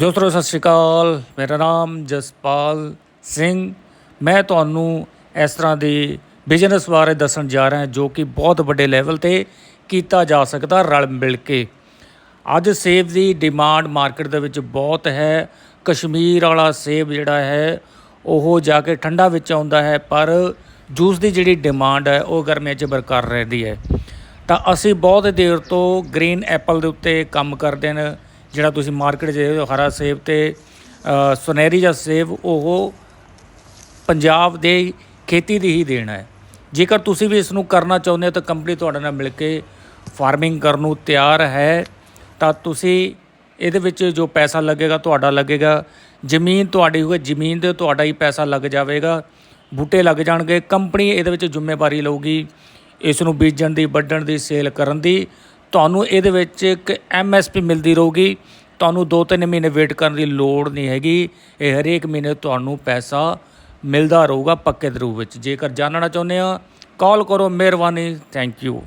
ਦੋਸਤੋ ਸਤਿ ਸ਼੍ਰੀ ਅਕਾਲ, ਮੇਰਾ ਨਾਮ ਜਸਪਾਲ ਸਿੰਘ। ਮੈਂ ਤੁਹਾਨੂੰ ਇਸ ਤਰ੍ਹਾਂ ਦੀ ਬਿਜ਼ਨਸ ਬਾਰੇ ਦੱਸਣ ਜਾ ਰਿਹਾ, ਜੋ ਕਿ ਬਹੁਤ ਵੱਡੇ ਲੈਵਲ ਤੇ ਕੀਤਾ ਜਾ ਸਕਦਾ ਰਲ ਮਿਲ ਕੇ। ਅੱਜ ਸੇਬ ਦੀ ਡਿਮਾਂਡ ਮਾਰਕੀਟ ਦੇ ਵਿੱਚ ਬਹੁਤ ਹੈ। ਕਸ਼ਮੀਰ ਵਾਲਾ ਸੇਬ ਜਿਹੜਾ ਹੈ, ਉਹ ਜਾ ਕੇ ਠੰਡਾ ਵਿੱਚ ਆਉਂਦਾ ਹੈ, ਪਰ ਜੂਸ ਦੀ ਜਿਹੜੀ ਡਿਮਾਂਡ ਹੈ, ਉਹ ਗਰਮੀਆਂ 'ਚ ਬਰਕਰਾਰ ਰਹਿੰਦੀ ਹੈ। ਤਾਂ ਅਸੀਂ ਬਹੁਤ ਦੇਰ ਤੋਂ ਗ੍ਰੀਨ ਐਪਲ ਦੇ ਉੱਤੇ ਕੰਮ ਕਰਦੇ ਨੇ। ਜਿਹੜਾ ਤੁਸੀਂ ਮਾਰਕੀਟ 'ਚ ਹਰਾ ਸੇਬ ਤੇ ਸੁਨਹਿਰੀ ਜਾਂ ਸੇਬ, ਉਹ ਪੰਜਾਬ ਦੇ ਖੇਤੀ ਦੀ ਹੀ ਦੇਣ ਹੈ। ਜੇਕਰ ਤੁਸੀਂ ਵੀ ਇਸ ਨੂੰ ਕਰਨਾ ਚਾਹੁੰਦੇ ਹੋ ਤਾਂ ਕੰਪਨੀ ਤੁਹਾਡੇ ਨਾਲ ਮਿਲ ਕੇ ਫਾਰਮਿੰਗ ਕਰਨ ਨੂੰ ਤਿਆਰ ਹੈ। ਤਾਂ ਤੁਸੀਂ ਇਹਦੇ ਵਿੱਚ ਜੋ ਪੈਸਾ ਲੱਗੇਗਾ, ਤੁਹਾਡਾ ਲੱਗੇਗਾ। ਜ਼ਮੀਨ ਤੁਹਾਡੀ ਹੋਵੇ ਜ਼ਮੀਨ ਤੇ ਤੁਹਾਡਾ ਹੀ ਪੈਸਾ ਲੱਗ ਜਾਵੇਗਾ। ਬੂਟੇ ਲੱਗ ਜਾਣਗੇ ਕੰਪਨੀ ਇਹਦੇ ਵਿੱਚ ਜ਼ਿੰਮੇਵਾਰੀ ਲਊਗੀ। ਇਸ ਨੂੰ ਬੀਜਣ ਦੀ, ਵੱਢਣ ਦੀ ਸੇਲ ਕਰਨ ਦੀ। ਤੁਹਾਨੂੰ ਇਹਦੇ ਵਿੱਚ ਇੱਕ ਐਮਐਸਪੀ ਮਿਲਦੀ ਰਹੂਗੀ। ਤੁਹਾਨੂੰ 2-3 ਮਹੀਨੇ ਵੇਟ ਕਰਨ ਦੀ ਲੋੜ ਨਹੀਂ ਹੈਗੀ। ਇਹ ਹਰੇਕ ਮਹੀਨੇ ਤੁਹਾਨੂੰ ਪੈਸਾ ਮਿਲਦਾ ਰਹੂਗਾ ਪੱਕੇ ਦੇ ਰੂਪ ਵਿੱਚ। ਜੇਕਰ ਜਾਣਨਾ ਚਾਹੁੰਦੇ ਆ ਕਾਲ ਕਰੋ, ਮਿਹਰਬਾਨੀ ਥੈਂਕ ਯੂ